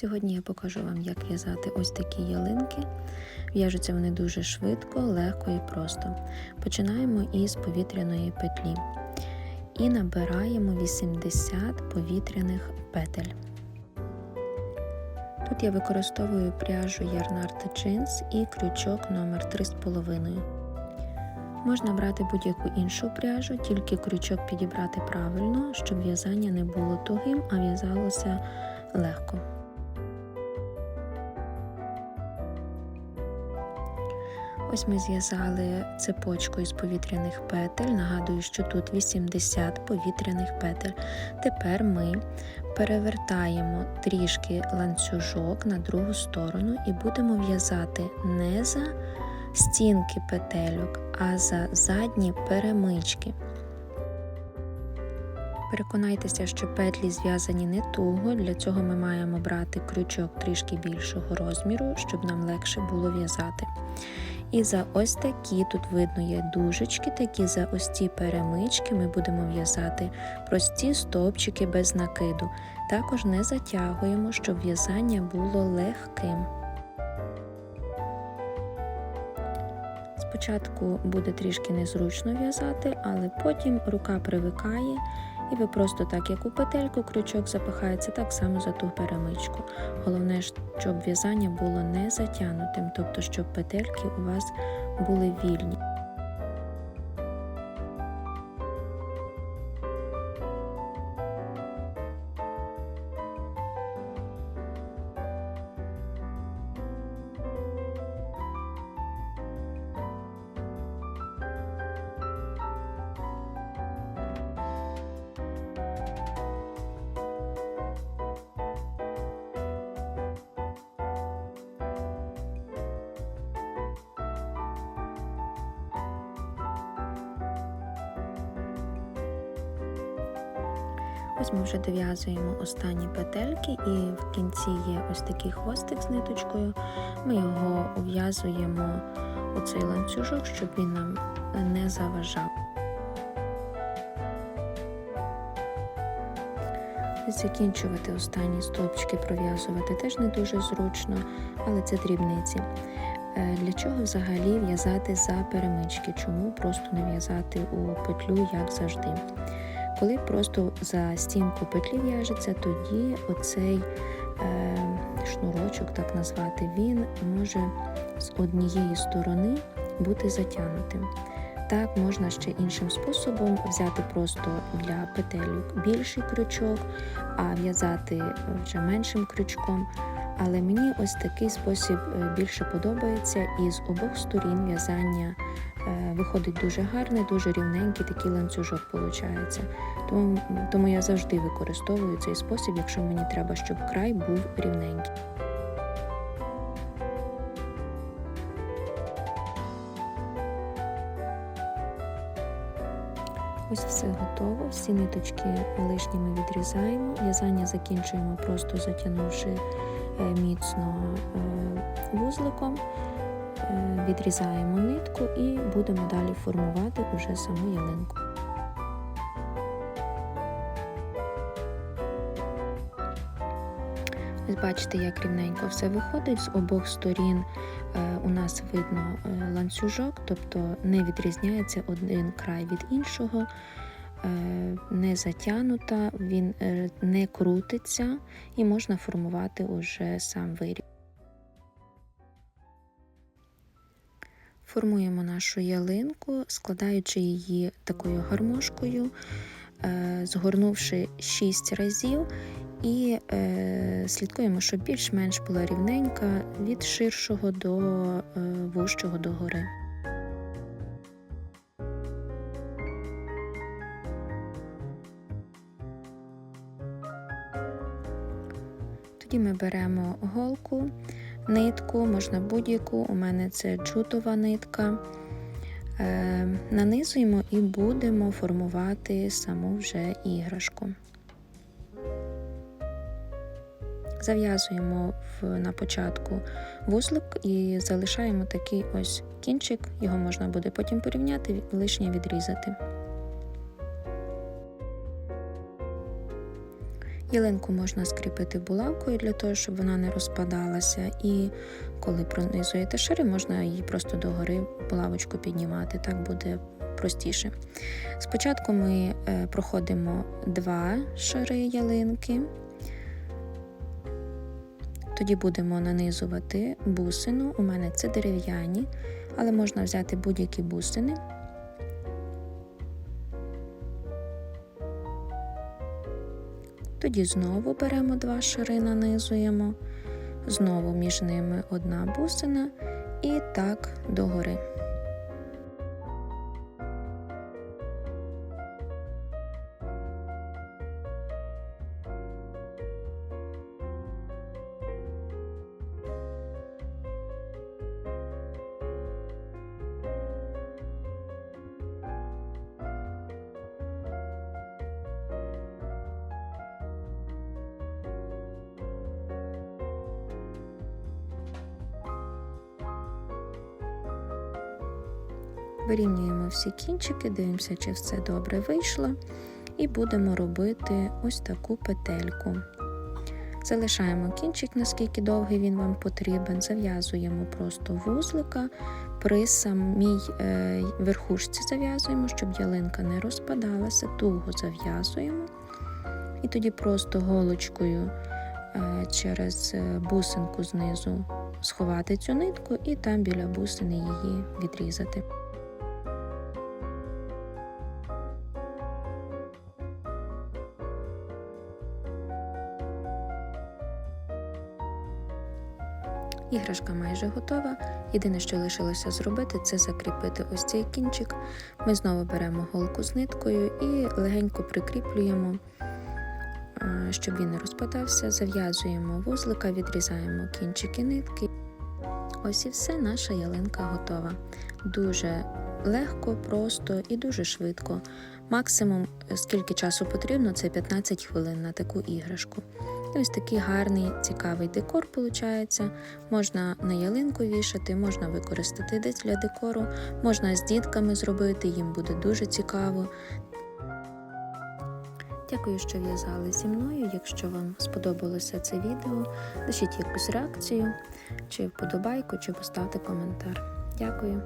Сьогодні я покажу вам, як в'язати ось такі ялинки. В'яжуться вони дуже швидко, легко і просто. Починаємо із повітряної петлі і набираємо 80 повітряних петель. Тут я використовую пряжу Yarnarte Jeans і крючок номер 3,5. Можна брати будь-яку іншу пряжу, тільки крючок підібрати правильно, щоб в'язання не було тугим, а в'язалося легко. Ось ми зв'язали цепочку із повітряних петель. Нагадую, що тут 80 повітряних петель. Тепер ми перевертаємо трішки ланцюжок на другу сторону і будемо в'язати не за стінки петельок, а за задні перемички. Переконайтеся, що петлі зв'язані не туго, для цього ми маємо брати крючок трішки більшого розміру, щоб нам легше було в'язати. І за ось такі, тут видно є дужечки, такі за ось ці перемички ми будемо в'язати прості стовпчики без накиду. Також не затягуємо, щоб в'язання було легким. Спочатку буде трішки незручно в'язати, але потім рука привикає, і ви просто так, як у петельку, крючок запихається так само за ту перемичку. Головне, щоб в'язання було не затягнутим, тобто щоб петельки у вас були вільні. Ось ми вже дов'язуємо останні петельки, і в кінці є ось такий хвостик з ниточкою. Ми його ув'язуємо у цей ланцюжок, щоб він нам не заважав. Закінчувати останні стовпчики, пров'язувати теж не дуже зручно, але це дрібниці. Для чого взагалі в'язати за перемички? Чому просто не в'язати у петлю, як завжди? Коли просто за стінку петлі в'яжеться, тоді оцей е, шнурочок, так назвати, він може з однієї сторони бути затягнутим. Так, можна ще іншим способом взяти просто для петелюк більший крючок, а в'язати вже меншим крючком. Але мені ось такий спосіб більше подобається, і з обох сторін в'язання виходить дуже гарний, дуже рівненький такий ланцюжок виходить. Тому, тому я завжди використовую цей спосіб, якщо мені треба, щоб край був рівненький. Ось все готово, всі ниточки лишні ми відрізаємо, в'язання закінчуємо, просто затягнувши міцно вузликом, відрізаємо нитку і будемо далі формувати уже саму ялинку. Ось бачите, як рівненько все виходить. З обох сторін у нас видно ланцюжок, тобто не відрізняється один край від іншого. Не затягнута, він не крутиться і можна формувати уже сам виріб. Формуємо нашу ялинку, складаючи її такою гармошкою, згорнувши 6 разів, і слідкуємо, щоб більш-менш була рівненька від ширшого до вужчого догори. Тоді ми беремо голку, нитку, можна будь-яку, у мене це джутова нитка. Е, нанизуємо і будемо формувати саму вже іграшку. Зав'язуємо на початку вузлик і залишаємо такий ось кінчик, його можна буде потім порівняти, лишнє відрізати. Ялинку можна скріпити булавкою для того, щоб вона не розпадалася. І коли пронизуєте шари, можна її просто догори булавочку піднімати. Так буде простіше. Спочатку ми е, проходимо два шари ялинки. Тоді будемо нанизувати бусину. У мене це дерев'яні, але можна взяти будь-які бусини. Тоді знову беремо два шари, нанизуємо, знову між ними одна бусина і так догори. Вирівнюємо всі кінчики, дивимося, чи все добре вийшло, і будемо робити ось таку петельку. Залишаємо кінчик, наскільки довгий він вам потрібен, зав'язуємо просто вузлика, при самій е, верхушці зав'язуємо, щоб ялинка не розпадалася, туго зав'язуємо. І тоді просто голочкою е, через е, бусинку знизу сховати цю нитку і там біля бусини її відрізати. Іграшка майже готова. Єдине, що лишилося зробити, це закріпити ось цей кінчик. Ми знову беремо голку з ниткою і легенько прикріплюємо, щоб він не розпадався. Зав'язуємо вузлика, відрізаємо кінчики нитки. Ось і все, наша ялинка готова. Дуже легко, просто і дуже швидко. Максимум, скільки часу потрібно, це 15 хвилин на таку іграшку. І ось такий гарний, цікавий декор виходить. Можна на ялинку вішати, можна використати десь для декору, можна з дітками зробити, їм буде дуже цікаво. Дякую, що в'язали зі мною. Якщо вам сподобалося це відео, пишіть якусь реакцію, чи вподобайку, чи поставте коментар. Дякую.